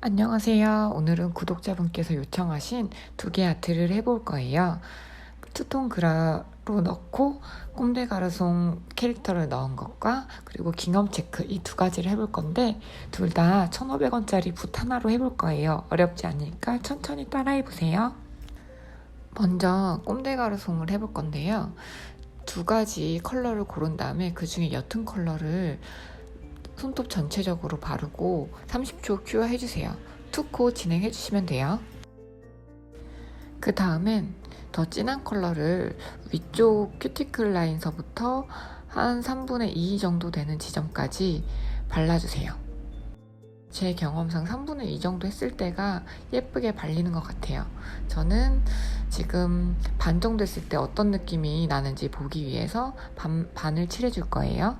안녕하세요. 오늘은 구독자분께서 요청하신 두 개 아트를 해볼 거예요. 투톤 그라로 넣고 꼼데 가르송 캐릭터를 넣은 것과 그리고 깅엄 체크 이 두 가지를 해볼 건데 둘 다 1,500원짜리 붓 하나로 해볼 거예요. 어렵지 않으니까 천천히 따라해 보세요. 먼저 꼼데 가르송을 해볼 건데요. 두 가지 컬러를 고른 다음에 그 중에 옅은 컬러를 손톱 전체적으로 바르고 30초 큐어 해주세요. 투코 진행해주시면 돼요. 그 다음엔 더 진한 컬러를 위쪽 큐티클 라인서부터 한 3분의 2 정도 되는 지점까지 발라주세요. 제 경험상 3분의 2 정도 했을 때가 예쁘게 발리는 것 같아요. 저는 지금 반 정도 했을 때 어떤 느낌이 나는지 보기 위해서 반, 반을 칠해줄 거예요.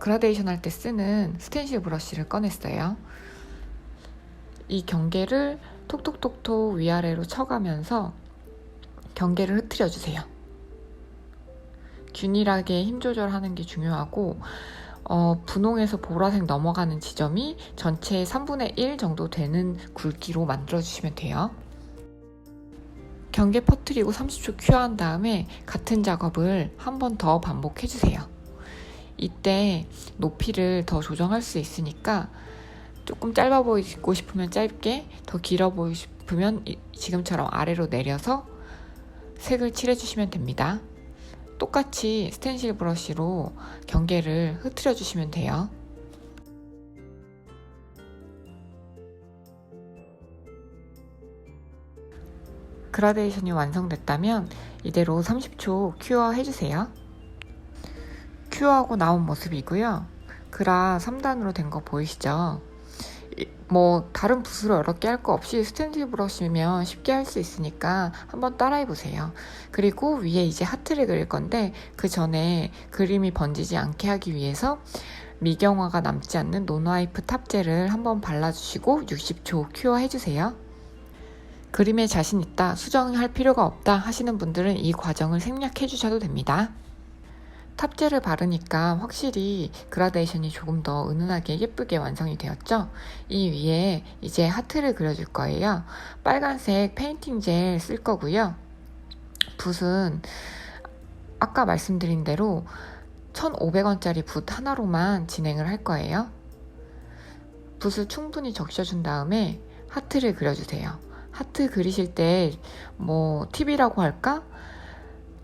그라데이션 할 때 쓰는 스텐실 브러쉬를 꺼냈어요. 이 경계를 톡톡톡톡 위아래로 쳐가면서 경계를 흐트려 주세요. 균일하게 힘 조절하는 게 중요하고 어, 분홍에서 보라색 넘어가는 지점이 전체의 3분의 1 정도 되는 굵기로 만들어 주시면 돼요. 경계 퍼트리고 30초 큐어한 다음에 같은 작업을 한 번 더 반복해 주세요. 이때 높이를 더 조정할 수 있으니까 조금 짧아 보이고 싶으면 짧게, 더 길어 보이고 싶으면 지금처럼 아래로 내려서 색을 칠해주시면 됩니다. 똑같이 스텐실 브러쉬로 경계를 흐트려 주시면 돼요. 그라데이션이 완성됐다면 이대로 30초 큐어 해주세요. 큐어하고 나온 모습이고요. 그라 3단으로 된 거 보이시죠? 뭐 다른 붓으로 어렵게 할거 없이 스탠드 브러쉬면 쉽게 할 수 있으니까 한번 따라해 보세요. 그리고 위에 이제 하트를 그릴 건데 그 전에 그림이 번지지 않게 하기 위해서 미경화가 남지 않는 노노아이프 탑젤을 한번 발라주시고 60초 큐어 해주세요. 그림에 자신 있다, 수정할 필요가 없다 하시는 분들은 이 과정을 생략해 주셔도 됩니다. 탑재를 바르니까 확실히 그라데이션이 조금 더 은은하게 예쁘게 완성이 되었죠? 이 위에 이제 하트를 그려줄 거예요. 빨간색 페인팅 젤 쓸 거고요. 붓은 아까 말씀드린 대로 1,500원짜리 붓 하나로만 진행을 할 거예요. 붓을 충분히 적셔준 다음에 하트를 그려주세요. 하트 그리실 때 뭐 팁이라고 할까?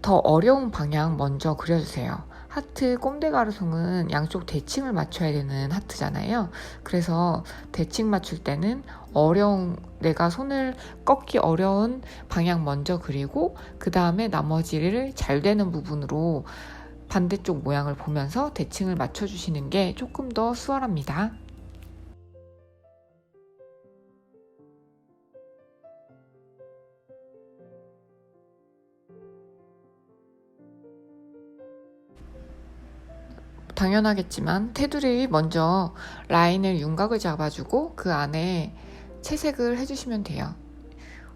더 어려운 방향 먼저 그려주세요. 하트 꼼데가르송은 양쪽 대칭을 맞춰야 되는 하트잖아요. 그래서 대칭 맞출 때는 어려운 내가 손을 꺾기 어려운 방향 먼저 그리고 그 다음에 나머지를 잘 되는 부분으로 반대쪽 모양을 보면서 대칭을 맞춰주시는 게 조금 더 수월합니다. 당연하겠지만 테두리 먼저 라인을 윤곽을 잡아주고 그 안에 채색을 해주시면 돼요.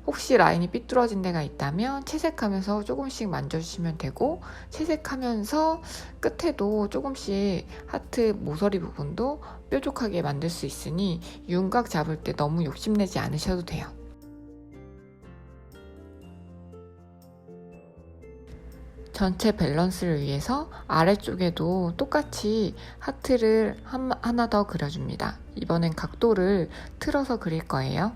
혹시 라인이 삐뚤어진 데가 있다면 채색하면서 조금씩 만져주시면 되고 채색하면서 끝에도 조금씩 하트 모서리 부분도 뾰족하게 만들 수 있으니 윤곽 잡을 때 너무 욕심내지 않으셔도 돼요. 전체 밸런스를 위해서 아래쪽에도 똑같이 하트를 하나 더 그려줍니다. 이번엔 각도를 틀어서 그릴 거예요.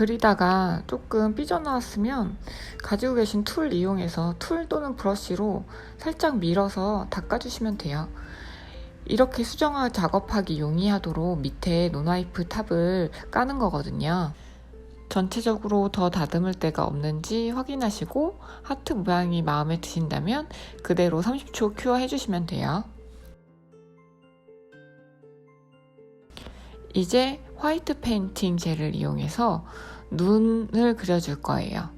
그리다가 조금 삐져나왔으면 가지고 계신 툴 이용해서 툴 또는 브러쉬로 살짝 밀어서 닦아주시면 돼요. 이렇게 수정화 작업하기 용이하도록 밑에 노나이프 탑을 까는 거거든요. 전체적으로 더 다듬을 데가 없는지 확인하시고 하트 모양이 마음에 드신다면 그대로 30초 큐어 해주시면 돼요. 이제 화이트 페인팅 젤을 이용해서 눈을 그려줄 거예요.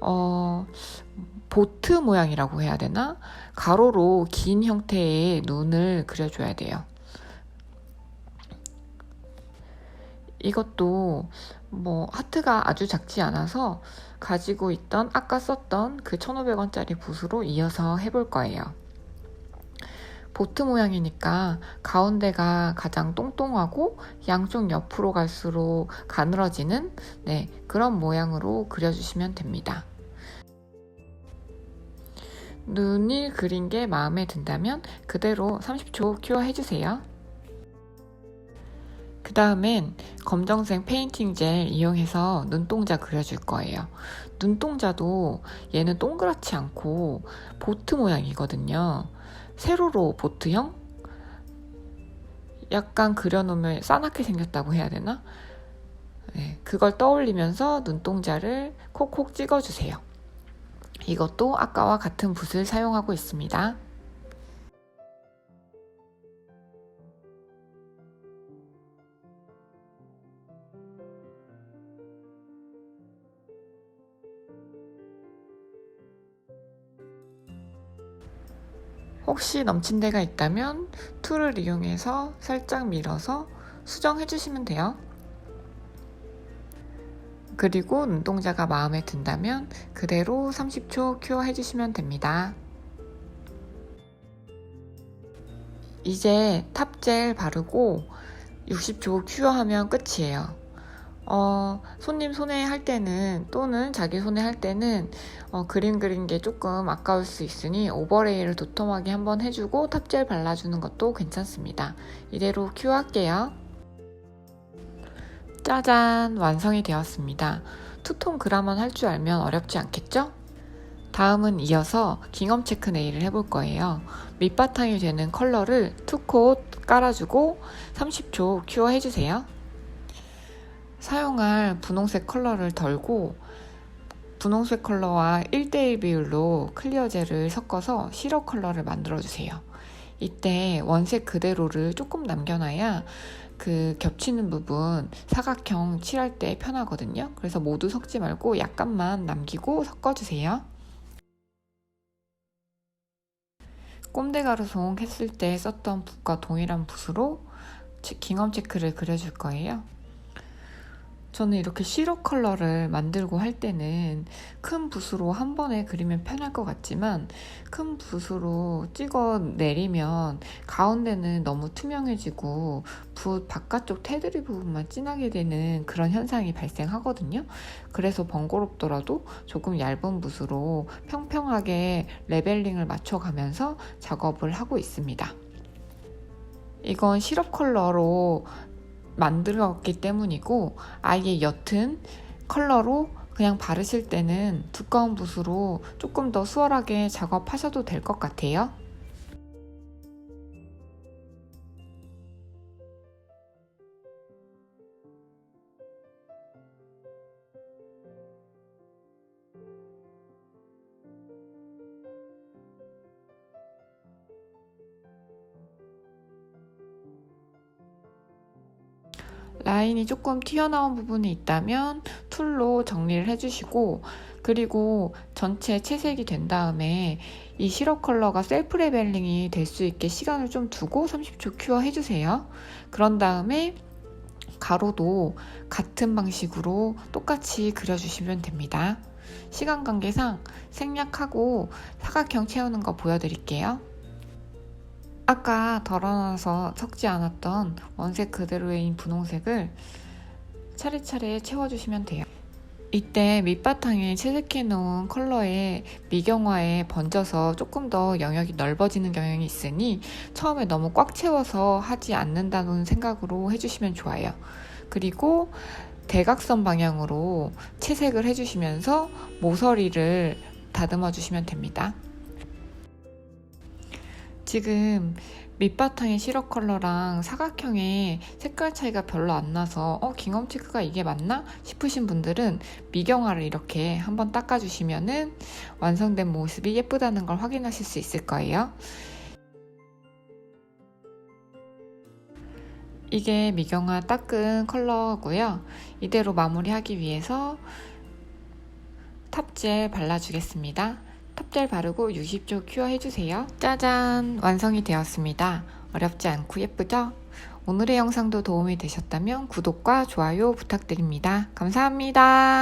어, 보트 모양이라고 해야 되나? 가로로 긴 형태의 눈을 그려줘야 돼요. 이것도 뭐 하트가 아주 작지 않아서 가지고 있던 아까 썼던 그 1,500원짜리 붓으로 이어서 해볼 거예요. 보트 모양이니까 가운데가 가장 똥똥하고 양쪽 옆으로 갈수록 가늘어지는 네, 그런 모양으로 그려주시면 됩니다. 눈이 그린 게 마음에 든다면 그대로 30초 큐어 해주세요. 그 다음엔 검정색 페인팅 젤 이용해서 눈동자 그려줄 거예요. 눈동자도 얘는 동그랗지 않고 보트 모양이거든요. 세로로 보트형? 약간 그려놓으면 싸납게 생겼다고 해야 되나? 네, 그걸 떠올리면서 눈동자를 콕콕 찍어주세요. 이것도 아까와 같은 붓을 사용하고 있습니다. 혹시 넘친 데가 있다면 툴을 이용해서 살짝 밀어서 수정해 주시면 돼요. 그리고 눈동자가 마음에 든다면 그대로 30초 큐어 해 주시면 됩니다. 이제 탑젤 바르고 60초 큐어하면 끝이에요. 어, 손님 손에 할 때는 또는 자기 손에 할 때는 어, 그림 그린 게 조금 아까울 수 있으니 오버레이를 도톰하게 한번 해주고 탑젤 발라주는 것도 괜찮습니다. 이대로 큐어할게요. 짜잔 완성이 되었습니다. 투톤 그라만 할 줄 알면 어렵지 않겠죠? 다음은 이어서 깅엄 체크 네일을 해볼 거예요. 밑바탕이 되는 컬러를 투콧 깔아주고 30초 큐어 해주세요. 사용할 분홍색 컬러를 덜고 분홍색 컬러와 1대1 비율로 클리어 젤을 섞어서 시럽 컬러를 만들어 주세요. 이때 원색 그대로를 조금 남겨놔야 그 겹치는 부분 사각형 칠할 때 편하거든요. 그래서 모두 섞지 말고 약간만 남기고 섞어주세요. 꼼데 가루송 했을 때 썼던 붓과 동일한 붓으로 깅엄 체크를 그려줄 거예요. 저는 이렇게 시럽 컬러를 만들고 할 때는 큰 붓으로 한 번에 그리면 편할 것 같지만 큰 붓으로 찍어 내리면 가운데는 너무 투명해지고 붓 바깥쪽 테두리 부분만 진하게 되는 그런 현상이 발생하거든요. 그래서 번거롭더라도 조금 얇은 붓으로 평평하게 레벨링을 맞춰가면서 작업을 하고 있습니다. 이건 시럽 컬러로 만들었기 때문이고 아예 옅은 컬러로 그냥 바르실 때는 두꺼운 붓으로 조금 더 수월하게 작업하셔도 될 것 같아요. 라인이 조금 튀어나온 부분이 있다면 툴로 정리를 해주시고 그리고 전체 채색이 된 다음에 이 시럽 컬러가 셀프 레벨링이 될 수 있게 시간을 좀 두고 30초 큐어 해주세요. 그런 다음에 가로도 같은 방식으로 똑같이 그려주시면 됩니다. 시간 관계상 생략하고 사각형 채우는 거 보여드릴게요. 아까 덜어놔서 섞지 않았던 원색 그대로인 분홍색을 차례차례 채워주시면 돼요. 이때 밑바탕에 채색해 놓은 컬러에 미경화에 번져서 조금 더 영역이 넓어지는 경향이 있으니 처음에 너무 꽉 채워서 하지 않는다는 생각으로 해주시면 좋아요. 그리고 대각선 방향으로 채색을 해주시면서 모서리를 다듬어 주시면 됩니다. 지금 밑바탕의 시럽 컬러랑 사각형의 색깔 차이가 별로 안 나서 어 깅엄 체크가 이게 맞나 싶으신 분들은 미경화를 이렇게 한번 닦아주시면은 완성된 모습이 예쁘다는 걸 확인하실 수 있을 거예요. 이게 미경화 닦은 컬러고요. 이대로 마무리하기 위해서 탑젤 발라주겠습니다. 탑젤 바르고 60초 큐어 해주세요. 짜잔! 완성이 되었습니다. 어렵지 않고 예쁘죠? 오늘의 영상도 도움이 되셨다면 구독과 좋아요 부탁드립니다. 감사합니다.